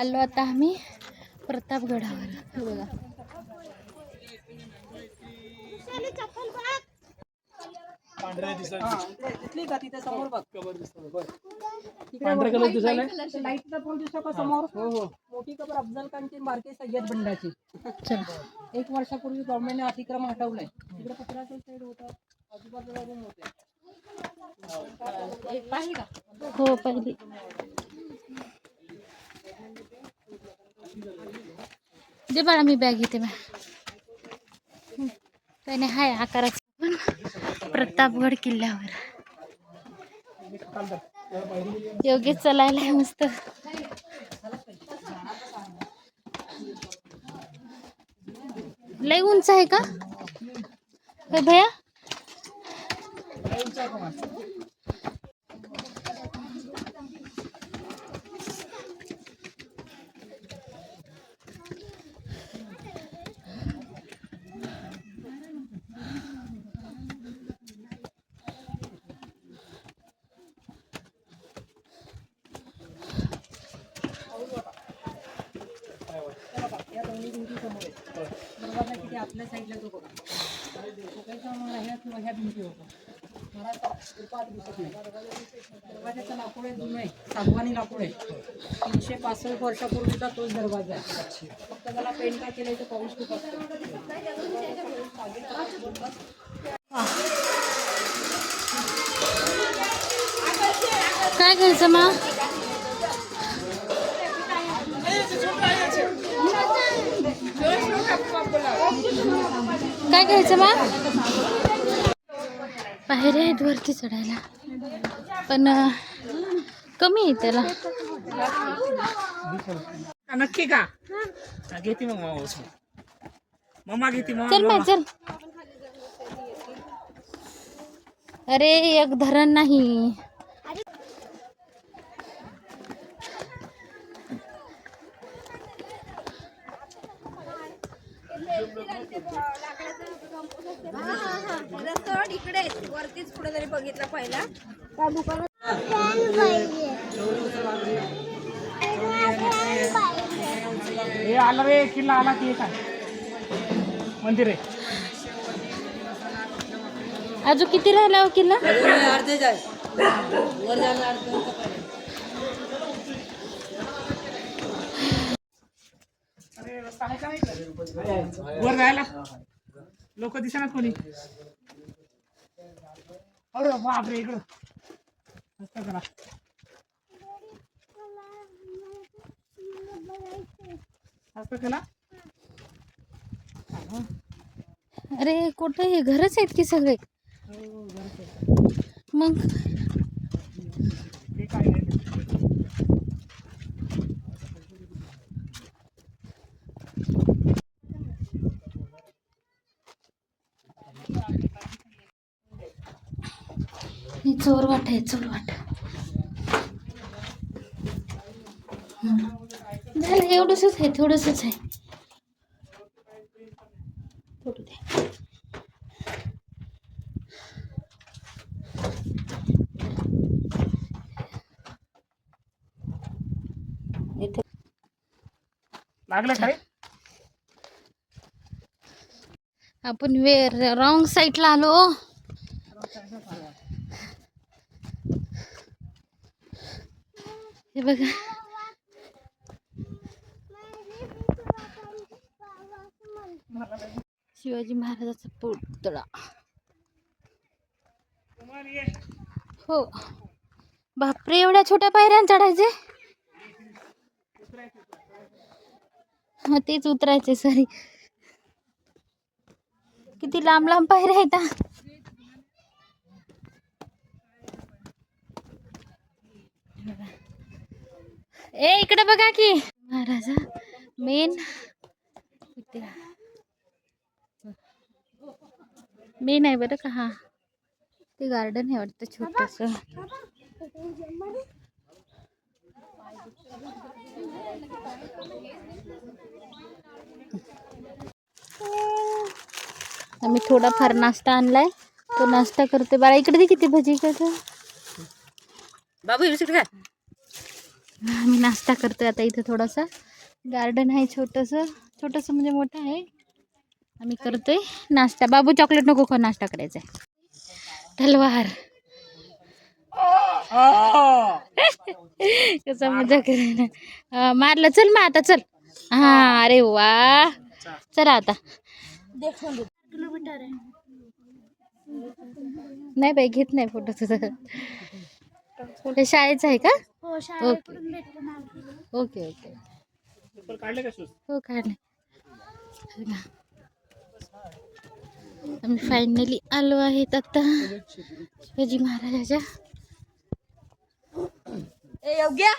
आलो आता आम्ही प्रतापगडावर. बघा पांढऱ्या समोर बघ? कबर दिसतो बघ. तिकडे पांढऱ्या कलर दिसायला लाईटचा पोल दिसतो का समोर? हो हो. मोठी कबर अफजल खानची सय्यद बंडाची एक वर्षापूर्वी गव्हर्नमेंटने अतिक्रम हटवलंय. तिकडे पत्राचं साईड होतं आजूबाजूला रूम होते. हो पहिली जे बाळा मी बॅग घेते बा काही नाही हाय आकाराचं पण. प्रतापगड किल्ल्यावर. योग्य चलायला आहे मस्त. लय उंच आहे का? भया भैया या दोन्ही भिंती समोर आहेत दरवाजा किती आपल्या साईडला तो बघा. मला ह्या ह्या भिंती होतं मला कृपात दिसत नाही. दरवाजाचं लाकूड आहे जुनं आहे. सागवानी लाकूड आहे. तीनशे पासष्ट वर्षापूर्वीचा तोच दरवाजा आहे. फक्त त्याला पेंट काय केलं तर पाऊस खूप असतो काय घ्यायचं मग काय घ्यायचं मग पायऱ्या आहेत वरती चढायला. पण कमी आहे त्याला. नक्की का? घेते मग मामा. मम्मा घेते चल मग चल. अरे एक धरण नाही. इकडे वरतीच पुढे जरी बघितलं पहिला. हे आला रे किल्ला आला की हे काय मंदिर आहे. अजून किती राहिला हो किल्ला अरे रस्ता आहे का नाही वर जायला. लोक दिसणार कोणी. अरे बापरे इकडं. करा अरे कुठे हे? घरच आहेत की सगळे? मग? चोर वाट आहे चोर वाट. झालं एवढंच आहे थोडंसंच आहे. थोडं द्या. इथे. लागलं काय आपण वे रॉंग साईडला आलो. हे बघा. शिवाजी महाराजाचा पुतळा. हो. बापरे एवढ्या छोट्या पायऱ्या चढायचे? हा तेच उतरायचे सॉरी किती लांब लांब पायऱ्या आहेत बघा. ए, इकडे बघा की. महाराजा मेन मेन आहे बरं का, हा. ते गार्डन आहे वाटतं छोटस. आम्ही थोडाफार नाश्ता आणलाय. तो नाश्ता करते बाळा, इकडे दे किती भजी इकडे. बाबू बिस्किट मी आम्ही नाश्ता करतोय आता इथं थोडासा. गार्डन आहे छोटंसं. छोटंसं म्हणजे मोठं आहे. आम्ही करतोय नाश्ता. बाबू चॉकलेट नको खा नाश्ता करायचा आहे तलवार. कसा मजा करायला. मारलं. चल मग आता चल. हा अरे वा. चला आता. नाही बाई घेत नाही फोटो तुझं हे शाळेचं आहे का? ओके. Okay okay. चप्पल काढले का शूज हो काढले. आम्ही फायनली आलो आहेत आता. शिवाजी महाराजाच्या. योग्य?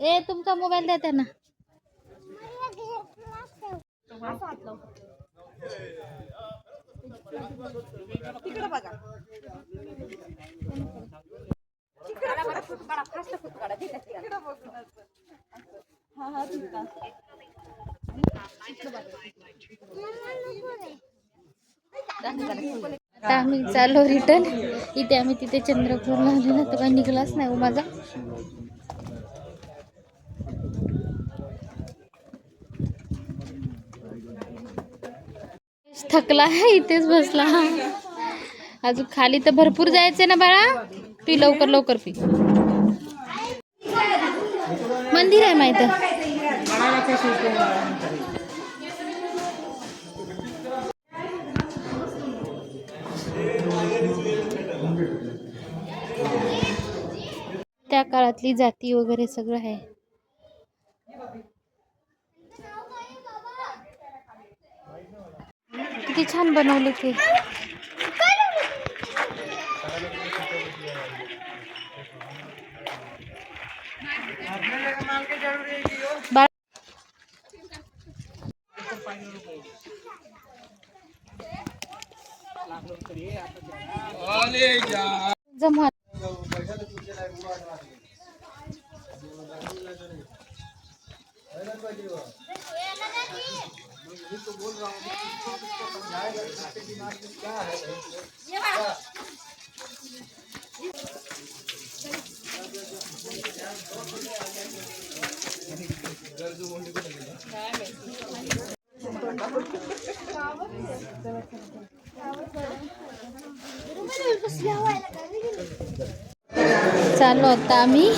ए तुमचा मोबाईल द्या त्यांना. तिकडे बघा. हा हा आता आम्ही चाललो रिटर्न इथे आम्ही तिथे चंद्रपूरला आलेलो तर काही निघलाच नाही हो माझा. थकला आहे इथेच बसला. अजून खाली तर भरपूर जायचंय ना बाळा. पी लवकर लवकर पी. मंदिर आहे माहीत. त्या काळातली जाती वगैरे सगळं आहे. किती छान बनवले ते. जमवा. चाललो आता आम्ही.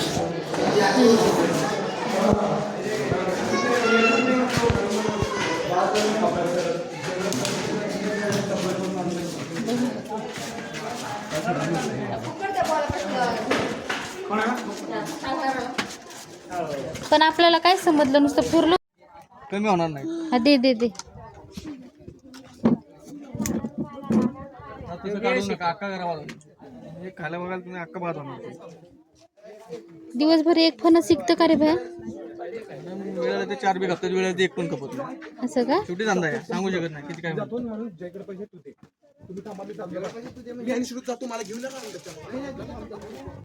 पण आपल्याला काय समजलं नुसतं पुरलं? कमी होणार नाही. हा दे दे दे. खायला बघाल तुम्ही अक्का होणार दिवसभर एक फणस शिकतं का रे भया वेळेला ते चार बी खपतात वेळेला ते एक पण खपत नाही. असं का? शेवटी धंदा आहे सांगू शकत नाही किती काय. तुम्ही मी जातो मला घेऊन जा ना